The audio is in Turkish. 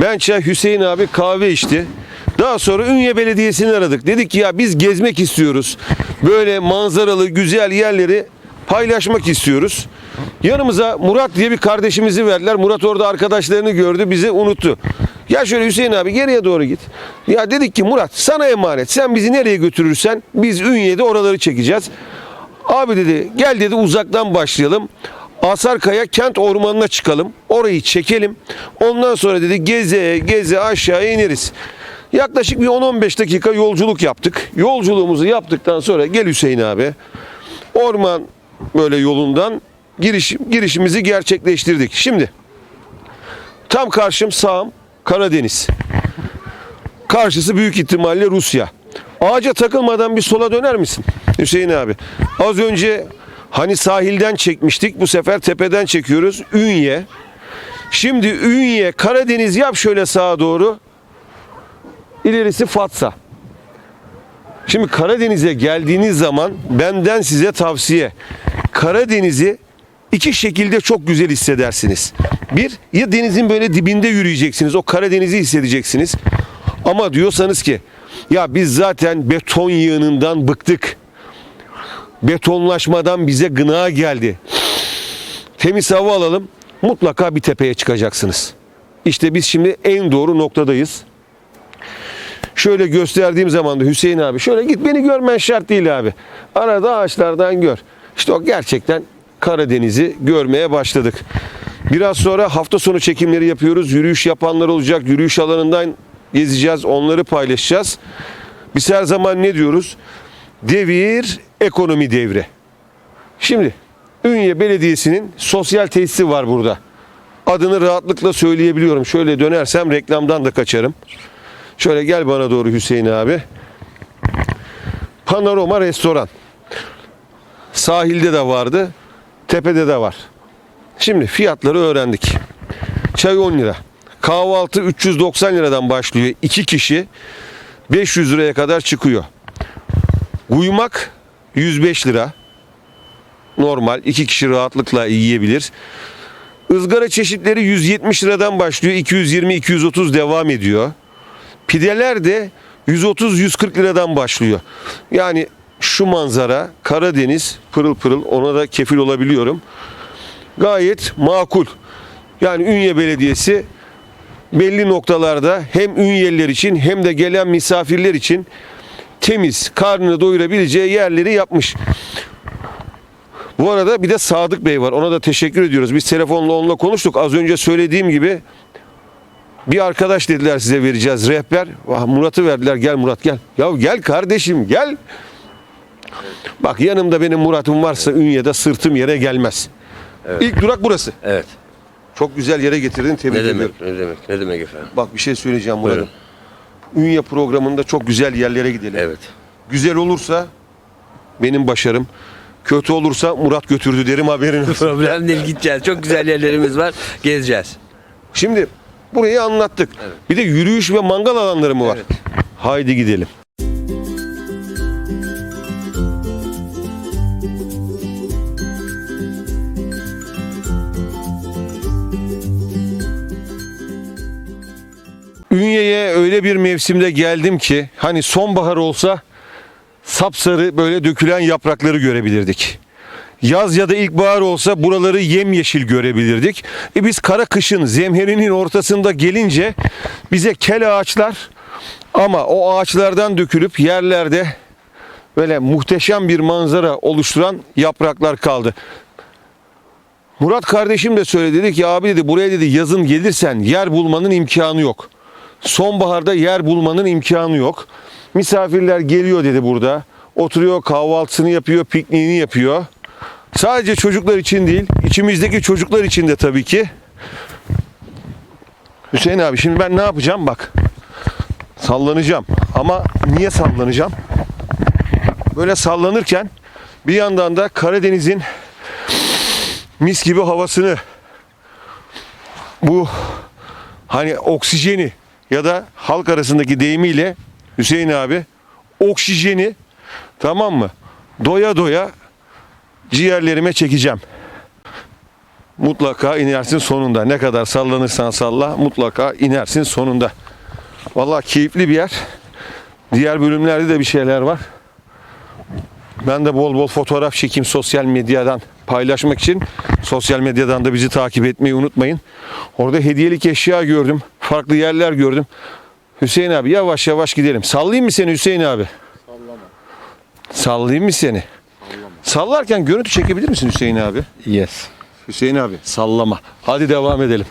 Ben Hüseyin abi kahve içti. Daha sonra Ünye Belediyesi'ni aradık. Dedik ki ya biz gezmek istiyoruz. Böyle manzaralı güzel yerleri paylaşmak istiyoruz. Yanımıza Murat diye bir kardeşimizi verdiler. Murat orada arkadaşlarını gördü bizi unuttu. Ya şöyle Hüseyin abi geriye doğru git. Ya dedik ki Murat sana emanet. Sen bizi nereye götürürsen biz Ünye'de oraları çekeceğiz. Abi dedi gel dedi uzaktan başlayalım. Asarkaya kent ormanına çıkalım. Orayı çekelim. Ondan sonra dedi geze geze aşağı ineriz. Yaklaşık bir 10-15 dakika yolculuk yaptık. Yolculuğumuzu yaptıktan sonra gel Hüseyin abi. Orman böyle yolundan giriş, girişimizi gerçekleştirdik. Şimdi tam karşım sağım Karadeniz. Karşısı büyük ihtimalle Rusya. Ağaca takılmadan bir sola döner misin Hüseyin abi? Az önce hani sahilden çekmiştik. Bu sefer tepeden çekiyoruz. Ünye. Şimdi Ünye, Karadeniz yap şöyle sağa doğru. İlerisi Fatsa. Şimdi Karadeniz'e geldiğiniz zaman benden size tavsiye. Karadeniz'i iki şekilde çok güzel hissedersiniz. Bir, ya denizin böyle dibinde yürüyeceksiniz. O Karadeniz'i hissedeceksiniz. Ama diyorsanız ki ya biz zaten beton yığınından bıktık. Betonlaşmadan bize gına geldi. Temiz hava alalım. Mutlaka bir tepeye çıkacaksınız. İşte biz şimdi en doğru noktadayız. Şöyle gösterdiğim zaman da Hüseyin abi şöyle git beni görmen şart değil abi. Arada ağaçlardan gör. İşte o gerçekten Karadeniz'i görmeye başladık. Biraz sonra hafta sonu çekimleri yapıyoruz. Yürüyüş yapanlar olacak. Yürüyüş alanından gezeceğiz. Onları paylaşacağız. Biz her zaman ne diyoruz? Devir ekonomi devri. Şimdi Ünye Belediyesi'nin sosyal tesisi var burada. Adını rahatlıkla söyleyebiliyorum. Şöyle dönersem reklamdan da kaçarım. Şöyle gel bana doğru Hüseyin abi. Panorama restoran. Sahilde de vardı. Tepede de var. Şimdi fiyatları öğrendik. Çay 10 lira. Kahvaltı 390 liradan başlıyor. 2 kişi 500 liraya kadar çıkıyor. Uyumak 105 lira. Normal. 2 kişi rahatlıkla yiyebilir. Izgara çeşitleri 170 liradan başlıyor. 220-230 devam ediyor. Pideler de 130-140 liradan başlıyor. Yani şu manzara Karadeniz pırıl pırıl ona da kefil olabiliyorum. Gayet makul. Yani Ünye Belediyesi belli noktalarda hem Ünyeliler için hem de gelen misafirler için temiz, karnını doyurabileceği yerleri yapmış. Bu arada bir de Sadık Bey var. Ona da teşekkür ediyoruz. Biz telefonla onunla konuştuk. Az önce söylediğim gibi bir arkadaş dediler size vereceğiz rehber. Ah, Murat'ı verdiler. Gel Murat gel. Ya gel kardeşim gel. Bak yanımda benim Murat'ım varsa Ünye'de sırtım yere gelmez. İlk durak burası. Evet. Çok güzel yere getirdin. Tebrik Ne ediyorum. demek? Ne demek? Ne demek efendim? Bak bir şey söyleyeceğim Murat'ım. Buyurun. Ünye programında çok güzel yerlere gidelim. Evet. Güzel olursa benim başarım. Kötü olursa Murat götürdü derim haberin olsun. Problem değil gideceğiz. Çok güzel yerlerimiz var. Gezeceğiz. Şimdi burayı anlattık. Bir de yürüyüş ve mangal alanları mı var? Evet. Haydi gidelim. Ünye'ye öyle bir mevsimde geldim ki hani sonbahar olsa sapsarı böyle dökülen yaprakları görebilirdik. Yaz ya da ilkbahar olsa buraları yemyeşil görebilirdik. E biz kara kışın zemherinin ortasında gelince bize kel ağaçlar ama o ağaçlardan dökülüp yerlerde böyle muhteşem bir manzara oluşturan yapraklar kaldı. Murat kardeşim de söyledi dedi ki abi dedi buraya dedi yazın gelirsen yer bulmanın imkanı yok. Sonbaharda yer bulmanın imkanı yok. Misafirler geliyor dedi burada. Oturuyor kahvaltısını yapıyor, pikniğini yapıyor. Sadece çocuklar için değil, içimizdeki çocuklar için de tabii ki. Hüseyin abi şimdi ben ne yapacağım bak. Sallanacağım. Ama niye sallanacağım? Böyle sallanırken bir yandan da Karadeniz'in mis gibi havasını bu hani oksijeni ya da halk arasındaki deyimiyle Hüseyin abi oksijeni tamam mı? Doya doya ciğerlerime çekeceğim. mutlaka inersin sonunda. Ne kadar sallanırsan salla mutlaka inersin sonunda. Vallahi keyifli bir yer. Diğer bölümlerde de bir şeyler var. Ben de bol bol fotoğraf çekeyim sosyal medyadan paylaşmak için. Sosyal medyadan da bizi takip etmeyi unutmayın. Orada hediyelik eşya gördüm. Farklı yerler gördüm. Hüseyin abi yavaş yavaş gidelim. Sallayayım mı seni Hüseyin abi? Sallama. Sallayayım mı seni? Sallarken görüntü çekebilir misin Hüseyin abi? Yes. Hüseyin abi sallama. Hadi devam edelim.